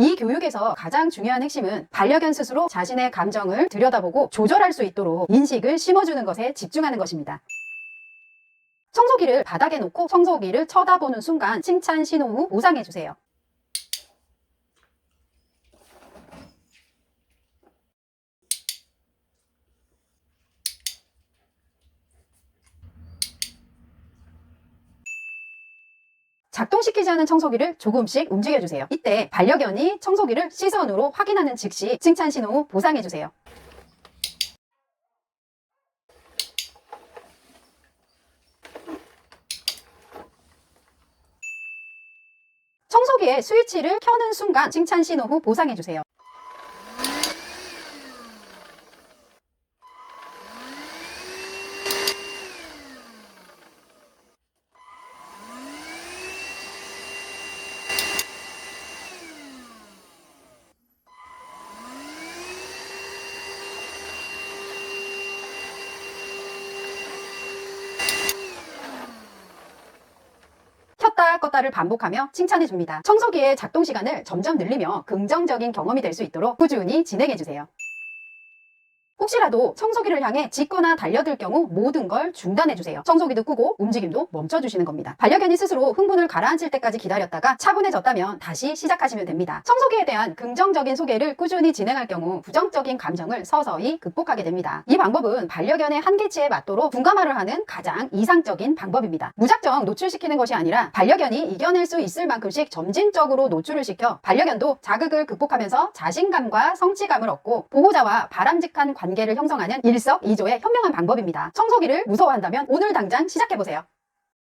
이 교육에서 가장 중요한 핵심은 반려견 스스로 자신의 감정을 들여다보고 조절할 수 있도록 인식을 심어주는 것에 집중하는 것입니다. 청소기를 바닥에 놓고 청소기를 쳐다보는 순간 칭찬 신호 후 보상해주세요. 작동시키지 않은 청소기를 조금씩 움직여주세요. 이때 반려견이 청소기를 시선으로 확인하는 즉시 칭찬 신호 후 보상해주세요. 청소기의 스위치를 켜는 순간 칭찬 신호 후 보상해주세요. 껐다를 반복하며 칭찬해 줍니다. 청소기의 작동 시간을 점점 늘리며 긍정적인 경험이 될 수 있도록 꾸준히 진행해 주세요. 혹시라도 청소기를 향해 짖거나 달려들 경우 모든 걸 중단해 주세요. 청소기도 끄고 움직임도 멈춰 주시는 겁니다. 반려견이 스스로 흥분을 가라앉힐 때까지 기다렸다가 차분해졌다면 다시 시작하시면 됩니다. 청소기에 대한 긍정적인 소개를 꾸준히 진행할 경우 부정적인 감정을 서서히 극복하게 됩니다. 이 방법은 반려견의 한계치에 맞도록 둔감화를 하는 가장 이상적인 방법입니다. 무작정 노출시키는 것이 아니라 반려견이 이겨낼 수 있을 만큼씩 점진적으로 노출을 시켜 반려견도 자극을 극복하면서 자신감과 성취감을 얻고 보호자와 바람직한 관계를 형성하는 일석이조의 현명한 방법입니다. 청소기를 무서워한다면 오늘 당장 시작해보세요.